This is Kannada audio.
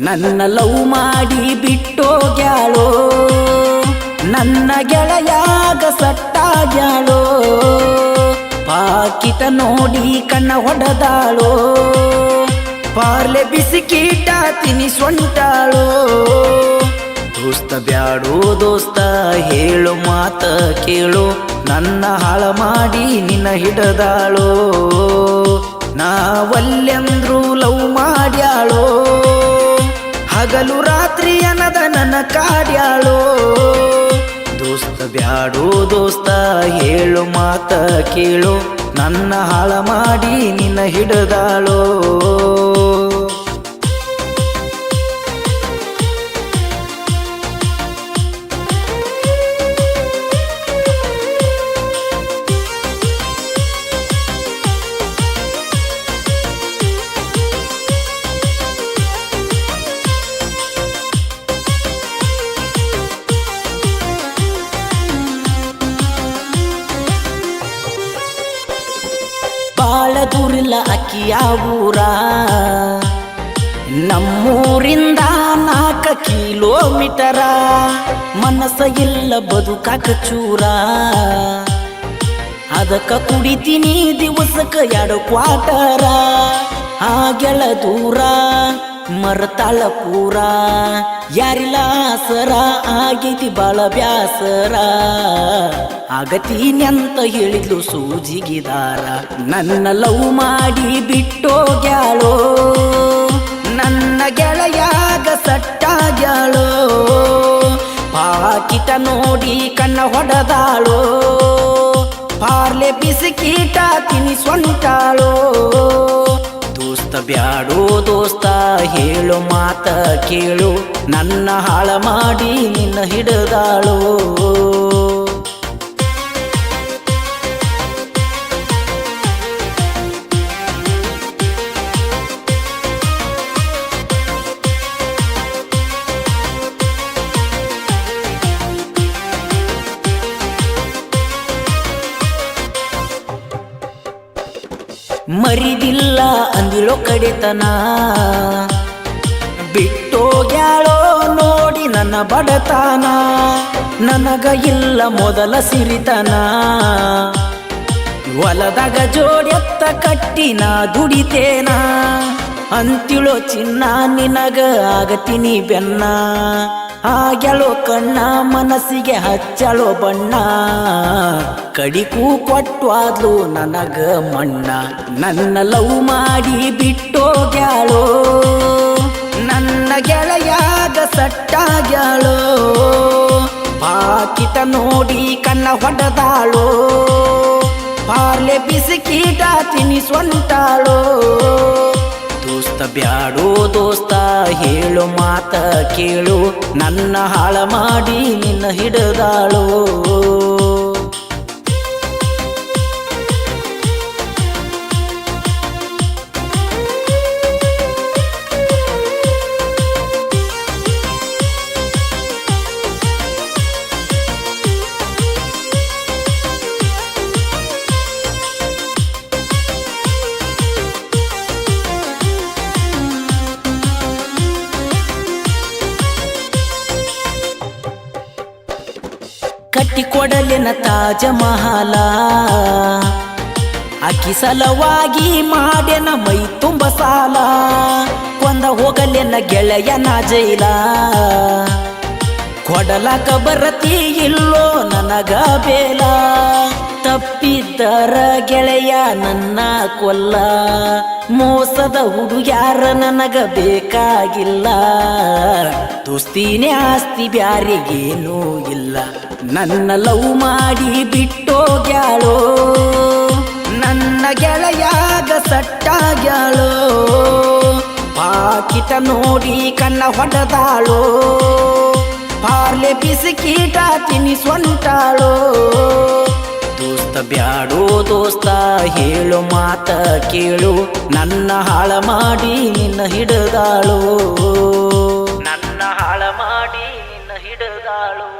ನನ್ನ ಲವ್ ಮಾಡಿ ಬಿಟ್ಟೋಗ್ಯಾಳೋ? ನನ್ನ ಗೆಳೆಯಾಗ ಸಟ್ಟಾಗ್ಯಾಳೋ? ಪಾಕಿತ ನೋಡಿ ಕಣ್ಣ ಹೊಡೆದಾಳೋ? ಪಾರ್ಲೆ ಬಿಸಿಕೀಟ ತಿನಿಸ್ಕೊಂಟಾಳೋ ದೋಸ್ತ ಬ್ಯಾಡೋ ದೋಸ್ತ, ಹೇಳು ಮಾತ ಕೇಳು. ನನ್ನ ಹಾಳ ಮಾಡಿ ನಿನ್ನ ಹಿಡದಾಳೋ? ನಾವಲ್ಲೆಂದ್ರೂ ಲವ್ ಹಗಲು ರಾತ್ರಿ ಅನ್ನದ ನನ್ನ ಕಾಡ್ಯಾಳೋ. ದೋಸ್ತ ಬ್ಯಾಡೋ, ದೋಸ್ತ, ಹೇಳು ಮಾತ ಕೇಳು. ನನ್ನ ಹಾಳ ಮಾಡಿ ನಿನ್ನ ಹಿಡದಾಳೋ. ಬಾಳ ದೂರಿಲ್ಲ ಅಕ್ಕಿಯ ಊರ ನಮ್ಮೂರಿಂದ ನಾಲ್ಕ ಕಿಲೋಮೀಟರ. ಮನಸ್ಸ ಇಲ್ಲ ಬದುಕಾಕ ಚೂರ ಅದಕ್ಕ ಕುಡಿತೀನಿ ದಿವಸಕ್ಕ ಎರಡು ಕ್ವಾಟರ ಆ ಗೆಳ ದೂರ. ಮರತಾಳ ಪೂರ. ಯಾರಿಲ್ಲ ಆಸರ, ಆಗೈತಿ ಬಾಳ ಬ್ಯಾಸರ. ಆಗತಿ ಅಂತ ಹೇಳಿದ್ಲು ಸೂಜಿಗಿದಾರ. ನನ್ನ ಲವ್ ಮಾಡಿ ಬಿಟ್ಟೋಗ್ಯಾಳೋ. ನನ್ನ ಗೆಳೆಯಾಗ ಸಟ್ಟಾಗ್ಯಾಳೋ. ಪಾಕಿಟ ನೋಡಿ ಕಣ್ಣ ಹೊಡೆದಾಳೋ. ಪಾರ್ಲೆ ಬಿಸಿಕೀಟ ತಿನಿಸ್ಕೊಂಟಾಳೋ ದೋಸ್ತ ಬ್ಯಾಡೋ ದೋಸ್ತ ಹೇಳು ಮಾತ ಕೇಳು. ನನ್ನ ಹಾಳ ಮಾಡಿ ನಿನ್ನ ಹಿಡದಾಳೋ. ಮರಿದಿಲ್ಲ ಅಂದಿಲೋ ಕಡೆತನ. ಬಿಟ್ಟೋಗ್ಯಾಳೋ ನೋಡಿ ನನ್ನ ಬಡತನ. ನನಗ ಇಲ್ಲ ಮೊದಲ ಸಿರಿತನ. ಹೊಲದಾಗ ಜೋಡೆತ್ತ ಕಟ್ಟಿನ ದುಡಿತೇನ. ಅಂತಿಳೋ ಚಿನ್ನ ನಿನಗ ಆಗತೀನಿ ಬೆನ್ನ. ಆಗ್ಯಾಳೋ ಕಣ್ಣ, ಮನಸ್ಸಿಗೆ ಹಚ್ಚಲೋ ಬಣ್ಣ. ಕಡಿಕೂ ಕೊಟ್ವಾದ್ಲು ನನಗ ಮಣ್ಣ. ನನ್ನ ಲವ್ ಮಾಡಿ ಬಿಟ್ಟೋಗ್ಯಾಳೋ ನನ್ನ ಗೆಳೆಯಾಗ ಸಟ್ಟಾಗ್ಯಾಳೋ ಪಾಕಿಟ ನೋಡಿ ಕಣ್ಣ ಹೊಡೆದಾಳೋ. ಪಾರ್ಲೆ ಬಿಸಿಕೀಟ ತಿನಿಸ್ಕೊಂಟಾಳೋ ದೋಸ್ತ ಬ್ಯಾಡೋ ದೋಸ್ತ ಹೇಳು ಮಾತ ಕೇಳು. ನನ್ನ ಹಾಳ ಮಾಡಿ ನಿನ್ನ ಹಿಡದಾಳೋ. ಕಟ್ಟಿಕೊಡಲಿನ ತಾಜ ಮಹಾಲ. ಅಕ್ಕಿ ಸಲವಾಗಿ ಮಾಡ್ಯನ ಮೈ ತುಂಬ ಸಾಲ. ಕೊಂದ ಹೋಗಲೆನ ಗೆಳೆಯನ ಜೈಲ. ಕೊಡಲಕ ಬರತಿ ಇಲ್ಲೋ ನನಗ ಬೇಲ. ತಪ್ಪಿದ್ದರ ಗೆಳೆಯ ನನ್ನ ಕೊಲ್ಲ. ಮೋಸದ ಹುಡುಗ್ಯಾರ ನನಗ ಬೇಕಾಗಿಲ್ಲ. ದೋಸ್ತಿನೇ ಆಸ್ತಿ ಬ್ಯಾರಿಗೇನೂ ಇಲ್ಲ. ನನ್ನ ಲವ್ ಮಾಡಿ ಬಿಟ್ಟೋಗ್ಯಾಳೋ? ನನ್ನ ಗೆಳೆಯಾಗ ಸಟ್ಟಾಗ್ಯಾಳೋ? ಪಾಕಿಟ ನೋಡಿ ಕಣ್ಣ ಹೊಡೆದಾಳೋ? ಪಾರ್ಲೆ ಬಿಸಿಕೀಟ ತಿನಿಸ್ಕೊಂಟಾಳೋ ದೋಸ್ತ ಬ್ಯಾಡೋ ದೋಸ್ತ, ಹೇಳು ಮಾತ ಕೇಳು. ನನ್ನ ಹಾಳ ಮಾಡಿ ನಿನ್ನ ಹಿಡದಾಳು. ನನ್ನ ಹಾಳ ಮಾಡಿ ನಿನ್ನ ಹಿಡದಾಳು.